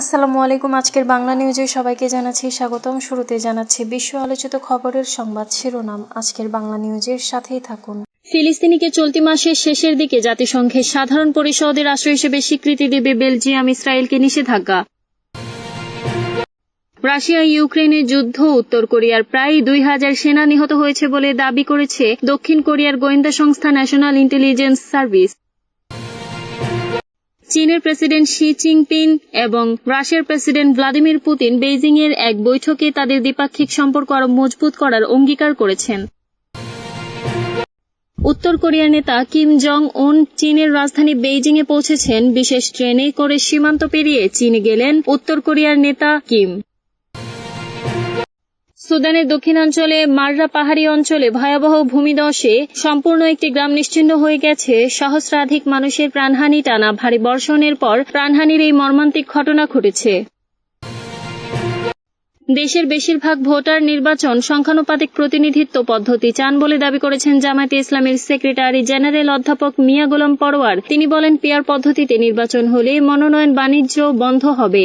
আসসালামু আলাইকুম, আজকের বাংলা নিউজে সবাইকে জানাচ্ছি স্বাগতম। শুরুতে জানাচ্ছি বিশ্ব আলোচিত খবরের সংবাদ শিরোনাম। আজকের বাংলা নিউজের সাথেই থাকুন। ফিলিস্তিনিকে চলতি মাসের শেষের দিকে জাতিসংঘের সাধারণ পরিষদের রাষ্ট্র হিসেবে স্বীকৃতি দেবে বেলজিয়াম, ইসরায়েলকে নিষেধাজ্ঞা। রাশিয়া, ইউক্রেনের যুদ্ধ উত্তর কোরিয়ার প্রায় দুই হাজার সেনা নিহত হয়েছে বলে দাবি করেছে দক্ষিণ কোরিয়ার গোয়েন্দা সংস্থা ন্যাশনাল ইন্টেলিজেন্স সার্ভিস চীনের প্রেসিডেন্ট শি জিনপিং এবং রাশিয়ার প্রেসিডেন্ট ভ্লাদিমির পুতিন বেইজিং এর এক বৈঠকে তাদের দ্বিপাক্ষিক সম্পর্ক আরও মজবুত করার অঙ্গীকার করেছেন। উত্তর কোরিয়ার নেতা কিম জং উন চীনের রাজধানী বেইজিং এ পৌঁছেছেন। বিশেষ ট্রেনে করে সীমান্ত পেরিয়ে চীনে গেলেন উত্তর কোরিয়ার নেতা কিম। সুদানের দক্ষিণাঞ্চলে মাররা পাহাড়ি অঞ্চলে ভয়াবহ ভূমিধসে সম্পূর্ণ একটি গ্রাম নিশ্চিহ্ন হয়ে গেছে। সহস্রাধিক মানুষের প্রাণহানি টানা ভারী বর্ষণের পর প্রাণহানির এই মর্মান্তিক ঘটনা ঘটেছে। দেশের বেশিরভাগ ভোটার নির্বাচন সংখ্যানুপাতিক প্রতিনিধিত্ব পদ্ধতি চান বলে দাবি করেছেন জামায়াতে ইসলামের সেক্রেটারি জেনারেল অধ্যাপক মিয়া গোলাম পরোয়ার। তিনি বলেন, পিয়ার পদ্ধতিতে নির্বাচন হলে মনোনয়ন বাণিজ্য বন্ধ হবে।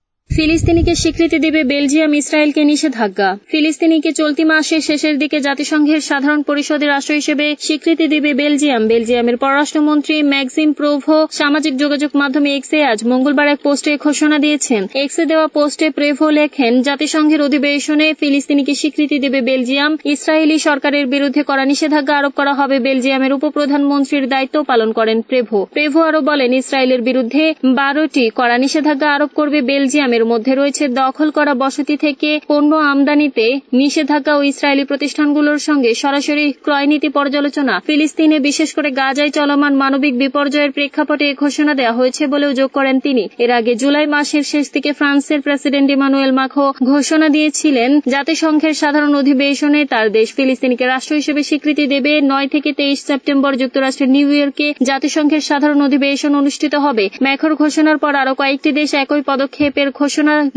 ফিলিস্তিনিকে স্বীকৃতি দেবে বেলজিয়াম ইসরায়েলকে নিষেধাজ্ঞা। ফিলিস্তিনিকে চলতি মাসের শেষের দিকে জাতিসংঘের সাধারণ পরিষদের রাষ্ট্র হিসেবে স্বীকৃতি দেবে বেলজিয়াম। বেলজিয়ামের পররাষ্ট্রমন্ত্রী ম্যাগজিন প্রোভো সামাজিক যোগাযোগ মাধ্যমে এক্সে আজ মঙ্গলবার এক পোস্টে ঘোষণা দিয়েছেন। এক্সে দেওয়া পোস্টে প্রেভো লেখেন, জাতিসংঘের অধিবেশনে ফিলিস্তিনিকে স্বীকৃতি দেবে বেলজিয়াম। ইসরায়েলি সরকারের বিরুদ্ধে করা নিষেধাজ্ঞা আরোপ করা হবে বেলজিয়ামের উপপ্রধানমন্ত্রীর দায়িত্ব পালন করেন প্রেভো। প্রেভো আরও বলেন, ইসরায়েলের বিরুদ্ধে বারোটি করা নিষেধাজ্ঞা আরোপ করবে বেলজিয়ামের এর মধ্যে রয়েছে দখল করা বসতি থেকে পণ্য আমদানিতে নিষেধাজ্ঞা ও ইসরায়েলি প্রতিষ্ঠানগুলোর সঙ্গে সরাসরি ক্রয় নীতি পর্যালোচনা। ফিলিস্তিনে বিশেষ করে গাজায় চলমান মানবিক বিপর্যয়ের প্রেক্ষাপটে এ ঘোষণা দেওয়া হয়েছে বলেও যোগ করেন তিনি। এর আগে জুলাই মাসের শেষ দিকে ফ্রান্সের প্রেসিডেন্ট ইমানুয়েল মাখো ঘোষণা দিয়েছিলেন, জাতিসংঘের সাধারণ অধিবেশনে তার দেশ ফিলিস্তিনিকে রাষ্ট্র হিসেবে স্বীকৃতি দেবে। নয় থেকে তেইশ সেপ্টেম্বর যুক্তরাষ্ট্রের নিউ ইয়র্কে জাতিসংঘের সাধারণ অধিবেশন অনুষ্ঠিত হবে। ম্যাখোর ঘোষণার পর আরও কয়েকটি দেশ একই পদক্ষেপের ঘোষণা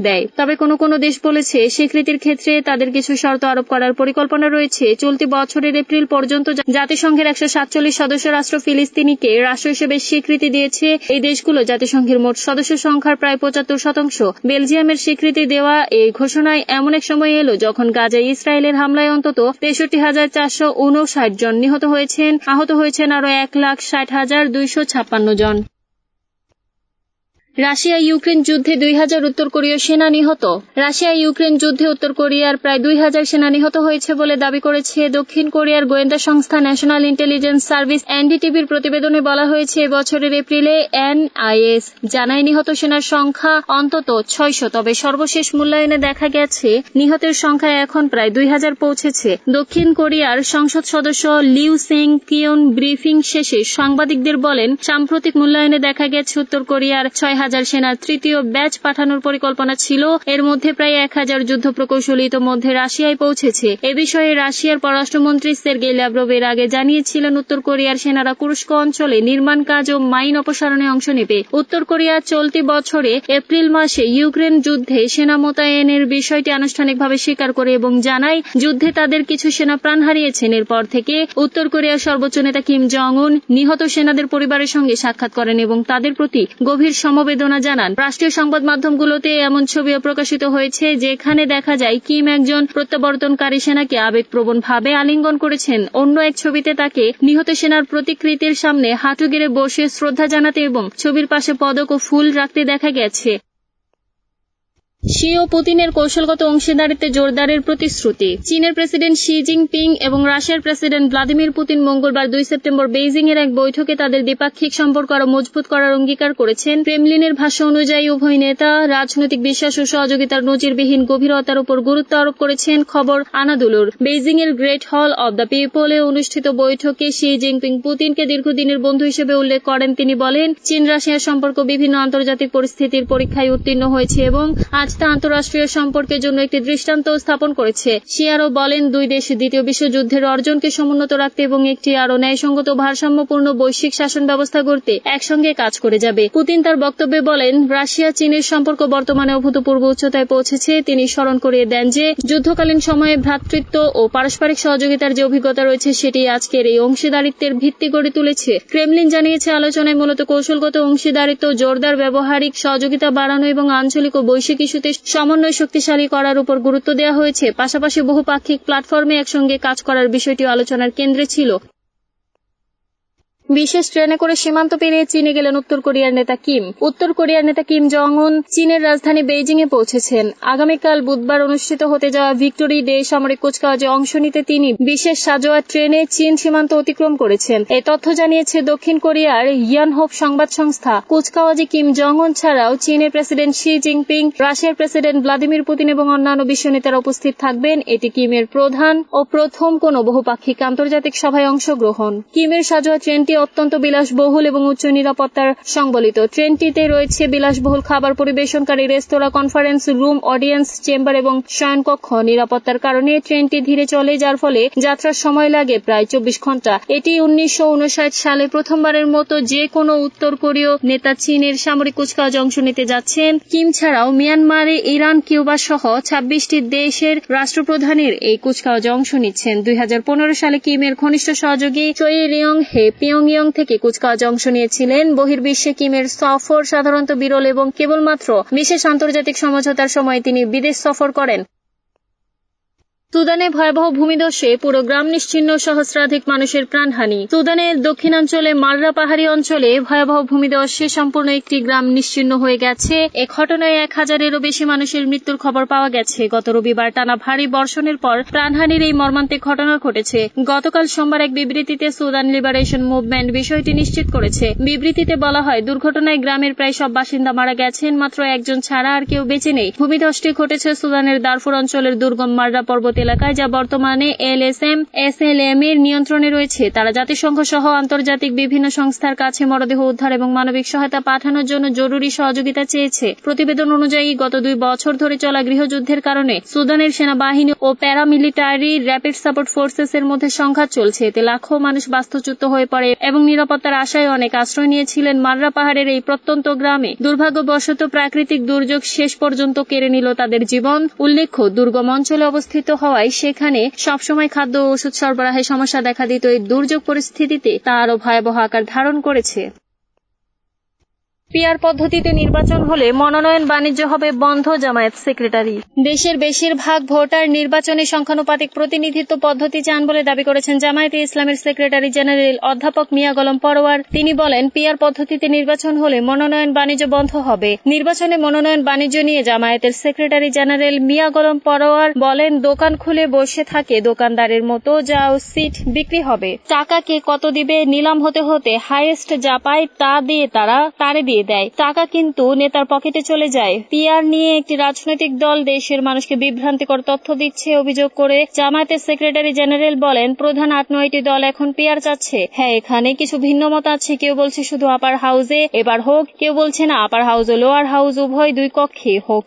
দেয়। তবে কোনো কোনো দেশ বলেছে, স্বীকৃতির ক্ষেত্রে তাদের কিছু শর্ত আরোপ করার পরিকল্পনা রয়েছে। চলতি বছরের এপ্রিল পর্যন্ত জাতিসংঘের একশো সাতচল্লিশ সদস্য রাষ্ট্র ফিলিস্তিনিকে রাষ্ট্র হিসেবে স্বীকৃতি দিয়েছে এই দেশগুলো। জাতিসংঘের মোট সদস্য সংখ্যার প্রায় পঁচাত্তর শতাংশ। বেলজিয়ামের স্বীকৃতি দেওয়া এই ঘোষণায় এমন এক সময় এলো যখন গাজায় ইসরায়েলের হামলায় অন্তত তেষট্টি হাজার চারশো উনষাট জন নিহত হয়েছেন। আহত হয়েছেন আরও এক লাখ ষাট হাজার দুইশো ছাপ্পান্ন জন। রাশিয়া ইউক্রেন যুদ্ধে দুই হাজার উত্তর কোরীয় সেনা নিহত। রাশিয়া ইউক্রেন যুদ্ধে উত্তর কোরিয়ার প্রায় দুই হাজার সেনা নিহত হয়েছে বলে দাবি করেছে দক্ষিণ কোরিয়ার গোয়েন্দা সংস্থা ন্যাশনাল ইন্টেলিজেন্স সার্ভিস, এনডিটিভির প্রতিবেদনে বলা হয়েছে বছরের এপ্রিলে এনআইএস জানায় নিহত সেনার সংখ্যা অন্তত ছয়শো, তবে সর্বশেষ মূল্যায়নে দেখা গেছে, নিহতের সংখ্যা এখন প্রায় দুই হাজার পৌঁছেছে। দক্ষিণ কোরিয়ার সংসদ সদস্য লিউ সেং কিয়ন ব্রিফিং শেষে সাংবাদিকদের বলেন, সাম্প্রতিক মূল্যায়নে দেখা গেছে, উত্তর কোরিয়ার ছয় হাজার সেনার তৃতীয় ব্যাচ পাঠানোর পরিকল্পনা ছিল। এর মধ্যে প্রায় এক হাজার যুদ্ধ প্রকৌশলী ইতোমধ্যে রাশিয়ায় পৌঁছেছে। এ বিষয়ে রাশিয়ার পররাষ্ট্রমন্ত্রী সের্গেই ল্যাভরভ এর আগে জানিয়েছিলেন, উত্তর কোরিয়ার সেনারা কুরস্ক অঞ্চলে নির্মাণ কাজ ও মাইন অপসারণে অংশ নেবে। উত্তর কোরিয়া চলতি বছরে এপ্রিল মাসে ইউক্রেন যুদ্ধে সেনা মোতায়েনের বিষয়টি আনুষ্ঠানিকভাবে স্বীকার করে এবং জানায়, যুদ্ধে তাদের কিছু সেনা প্রাণ হারিয়েছেন। এরপর থেকে উত্তর কোরিয়ার সর্বোচ্চ নেতা কিম জং উন নিহত সেনাদের পরিবারের সঙ্গে সাক্ষাৎ করেন এবং তাদের প্রতি গভীর সমবেদনা সমবেদনা জানান। রাষ্ট্রীয় সংবাদ মাধ্যমগুলোতে এমন ছবিও প্রকাশিত হয়েছে, যেখানে দেখা যায় কিম একজন প্রত্যাবর্তনকারী সেনাকে আবেগপ্রবণ ভাবে আলিঙ্গন করেছেন। অন্য এক ছবিতে তাকে নিহত সেনার প্রতিকৃতির সামনে হাঁটু গেড়ে বসে শ্রদ্ধা জানাতে এবং ছবির পাশে পদক ও ফুল রাখতে দেখা গেছে। শি ও পুতিনের কৌশলগত অংশীদারিত্বে জোরদারের প্রতিশ্রুতি। চীনের প্রেসিডেন্ট শি জিনপিং এবং রাশিয়ার প্রেসিডেন্ট ভ্লাদিমির পুতিন মঙ্গলবার দুই সেপ্টেম্বর বেইজিং এর এক বৈঠকে তাদের দ্বিপাক্ষিক সম্পর্ক আরও মজবুত করার অঙ্গীকার করেছেন। ক্রেমলিনের ভাষ্য অনুযায়ী, উভয় নেতা রাজনৈতিক বিশ্বাস ও সহযোগিতার নজিরবিহীন গভীরতার উপর গুরুত্ব আরোপ করেছেন খবর আনাদুলুর। বেইজিং এর গ্রেট হল অব দ্য পিপলে অনুষ্ঠিত বৈঠকে শি জিনপিং পুতিনকে দীর্ঘদিনের বন্ধু হিসেবে উল্লেখ করেন। তিনি বলেন চীন রাশিয়ার সম্পর্ক বিভিন্ন আন্তর্জাতিক পরিস্থিতির পরীক্ষায় উত্তীর্ণ হয়েছে এবং আজ ব্যবস্থা আন্তঃরাষ্ট্রীয় সম্পর্কের জন্য একটি দৃষ্টান্ত স্থাপন করেছে। সে আরও বলেন, দুই দেশ দ্বিতীয় বিশ্বযুদ্ধের অর্জনকে সমুন্নত রাখতে এবং একটি আরও ন্যায়সঙ্গত ভারসাম্যপূর্ণ বৈশ্বিক শাসন ব্যবস্থা গড়তে একসঙ্গে কাজ করে যাবে। পুতিন তার বক্তব্যে বলেন, রাশিয়া, চীনের সম্পর্ক বর্তমানে অভূতপূর্ব উচ্চতায় পৌঁছেছে। তিনি স্মরণ করিয়ে দেন যে, যুদ্ধকালীন সময়ে ভ্রাতৃত্ব ও পারস্পরিক সহযোগিতার যে অভিজ্ঞতা রয়েছে, সেটি আজকের এই অংশীদারিত্বের ভিত্তি গড়ে তুলেছে। ক্রেমলিন জানিয়েছে, আলোচনায় মূলত কৌশলগত অংশীদারিত্ব, জোরদার ব্যবহারিক সহযোগিতা বাড়ানো এবং আঞ্চলিক ও বৈশ্বিক ইস্যুতে সমন্বয় শক্তিশালী করার উপর গুরুত্ব দেওয়া হয়েছে। পাশাপাশি বহুপাক্ষিক প্ল্যাটফর্মে একসঙ্গে কাজ করার বিষয়টিও আলোচনার কেন্দ্রে ছিল। বিশেষ ট্রেনে করে সীমান্ত পেরিয়ে চীনে গেলেন উত্তর কোরিয়ার নেতা কিম। উত্তর কোরিয়ার নেতা কিম জং উন চীনের রাজধানী বেইজিং এ পৌঁছেছেন। আগামীকাল বুধবার অনুষ্ঠিত হতে যাওয়া ভিক্টোরি ডে সামরিক কুচকাওয়াজে অংশ নিতে তিনি বিশেষ সাজোয়া ট্রেনে চীন সীমান্ত অতিক্রম করেছেন। এই তথ্য জানিয়েছে দক্ষিণ কোরিয়ার ইয়ানহোপ সংবাদ সংস্থা। কুচকাওয়াজে কিম জং উন ছাড়াও চীনের প্রেসিডেন্ট শি জিনপিং, রাশিয়ার প্রেসিডেন্ট ভ্লাদিমির পুতিন এবং অন্যান্য বিশ্ব নেতারা উপস্থিত থাকবেন। এটি কিমের প্রধান ও প্রথম কোন বহুপাক্ষিক আন্তর্জাতিক সভায় অংশগ্রহণ। কিমের সাজোয়া ট্রেনটি অত্যন্ত বিলাসবহুল এবং উচ্চ নিরাপত্তার সংবলিত। ট্রেনটিতে রয়েছে বিলাসবহুল খাবার পরিবেশনকারী রেস্তোরাঁ, কনফারেন্স রুম, অডিয়েন্স চেম্বার এবং শয়নকক্ষ। নিরাপত্তার কারণে ট্রেনটি ধীরে চলে, যার ফলে যাত্রার সময় লাগে প্রায় চব্বিশ ঘণ্টা। এটি উনিশশো উনষাট সালে প্রথমবারের মতো যে কোনো উত্তর কোরীয় নেতা চীনের সামরিক কুচকাওয়াজ অংশ নিতে যাচ্ছেন। কিম ছাড়াও মিয়ানমারে ইরান, কিউবা সহ ছাব্বিশটি দেশের রাষ্ট্রপ্রধানের এই কুচকাওয়াজে অংশ নিচ্ছেন। দুই হাজার পনেরো সালে কিমের ঘনিষ্ঠ সহযোগী চই রিয়ং হে পিয়ংইয়ং থেকে কুচকাওয়াজ অংশ নিয়েছিলেন বহির্বিশ্বে কিমের সফর সাধারণত বিরল এবং কেবলমাত্র বিশেষ আন্তর্জাতিক সমঝোতার সময় তিনি বিদেশ সফর করেন। সুদানে ভয়াবহ ভূমিধসে পুরো গ্রাম নিশ্চিন্ন, সহস্রাধিক মানুষের প্রাণহানি। সুদানের দক্ষিণাঞ্চলে মালরা পাহাড়ি অঞ্চলে ভয়াবহ ভূমিধসে সম্পূর্ণ একটি গ্রাম নিশ্চিন্ন হয়ে গেছে। এ ঘটনায় এক হাজারেরও বেশি মানুষের মৃত্যুর খবর পাওয়া গেছে। গত রবিবার টানা ভারী বর্ষণের পর প্রাণহানির এই মর্মান্তিক ঘটনা ঘটেছে। গতকাল সোমবার এক বিবৃতিতে সুদান লিবারেশন মুভমেন্ট বিষয়টি নিশ্চিত করেছে। বিবৃতিতে বলা হয়, দুর্ঘটনায় গ্রামের প্রায় সব বাসিন্দা মারা গেছেন, মাত্র একজন ছাড়া আর কেউ বেঁচে নেই। ভূমিধসটি ঘটেছে সুদানের দারফুর অঞ্চলের দুর্গম মাররা পর্বত এলাকায় যা বর্তমানে এলএসএম, এসএলএম এর নিয়ন্ত্রণে রয়েছে, তারা জাতিসংঘ সহ আন্তর্জাতিক বিভিন্ন সংস্থার কাছে মরদেহ উদ্ধার এবং মানবিক সহায়তা পাঠানোর জন্য জরুরি সহযোগিতা চেয়েছে। প্রতিবেদন অনুযায়ী, গত দুই বছর ধরে চলা গৃহযুদ্ধের কারণে সুদানের সেনাবাহিনী ও প্যারামিলিটারি র্যাপিড সাপোর্ট ফোর্সেস এর মধ্যে সংঘাত চলছে। এতে লাখো মানুষ বাস্তুচ্যুত হয়ে পড়ে এবং নিরাপত্তার আশায় অনেক আশ্রয় নিয়েছিলেন মাররা পাহাড়ের এই প্রত্যন্ত গ্রামে। দুর্ভাগ্যবশত প্রাকৃতিক দুর্যোগ শেষ পর্যন্ত কেড়ে নিল তাদের জীবন। উল্লেখ্য, দুর্গম অঞ্চলে অবস্থিত হওয়ায় সেখানে সবসময় খাদ্য ও ওষুধ সরবরাহে সমস্যা দেখা দিত। এই দুর্যোগ পরিস্থিতিতে তা আরও ভয়াবহ আকার ধারণ করেছে। পিয়ার পদ্ধতিতে নির্বাচন হলে মনোনয়ন বাণিজ্য হবে বন্ধ জামায়াত সেক্রেটারি। দেশের বেশিরভাগ ভোটার নির্বাচনে সংখ্যানুপাতিক প্রতিনিধিত্ব পদ্ধতি চান বলে দাবি করেছেন জামায়াতে ইসলামের সেক্রেটারি জেনারেল অধ্যাপক মিয়া গলম পরোয়ার। তিনি বলেন পিয়ার পদ্ধতিতে নির্বাচন হলে মনোনয়ন বাণিজ্য বন্ধ হবে। নির্বাচনে মনোনয়ন বাণিজ্য নিয়ে জামায়াতের সেক্রেটারি জেনারেল মিয়া গলম পরোয়ার বলেন, দোকান খুলে বসে থাকে দোকানদারের মতো যাও সিট বিক্রি হবে। টাকা কে কত দিবে, নিলাম হতে হতে হাইয়েস্ট যা পায় তা দিয়ে তারা, তারে দিয়ে দেয়। টাকা কিন্তু নেতার পকেটে চলে যায়। পিয়ার নিয়ে একটি রাজনৈতিক দল দেশের মানুষকে বিভ্রান্তিকর তথ্য দিচ্ছে অভিযোগ করে জামায়াতের সেক্রেটারি জেনারেল বলেন, প্রধান আট নয়টি দল এখন পিয়ার চাচ্ছে। হ্যাঁ এখানে কিছু ভিন্ন মত আছে। কেউ বলছে শুধু আপার হাউসে এবার হোক, কেউ বলছে না আপার হাউস ও লোয়ার হাউস উভয় দুই কক্ষে হোক।